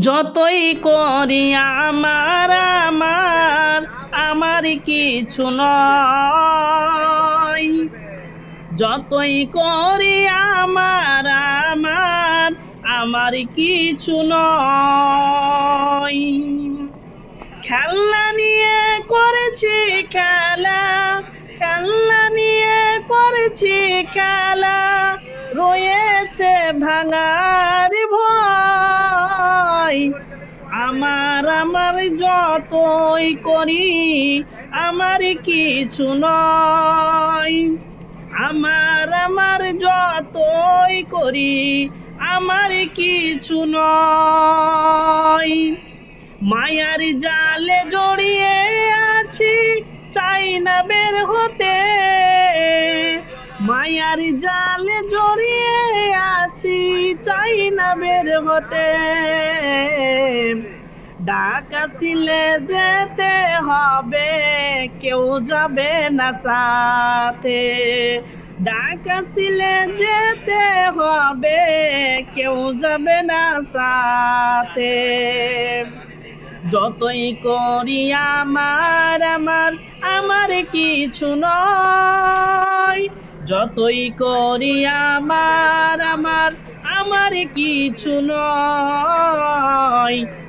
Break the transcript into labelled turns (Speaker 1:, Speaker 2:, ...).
Speaker 1: যতই করি আমার আমার আমার কিছু নয়। যতই করি আমার আমার আমার কিছু নয়। খেলনা নিয়ে করেছি খেলা, খেলনা নিয়ে করেছি খেলা, রয়েছে ভাঙার আমার আমার যতই করি, আমার কিছু নয়। আমার আমার যতই করি, আমার কিছু নয়। মায়ার জালে জড়িয়ে আছি, চাই না বের হতে। মায়ার জালে জড়িয়ে আছি, চাই না বের হতে। ডাকা ছিলে যেতে হবে, কেউ যাবে না সাথে। ডাকা ছিলে যেতে হবে, কেউ যাবে না সাথে। যতই করি আমার আমার আমার কিছু নয়। যতই করি আমার আমার আমার কিছু নয়।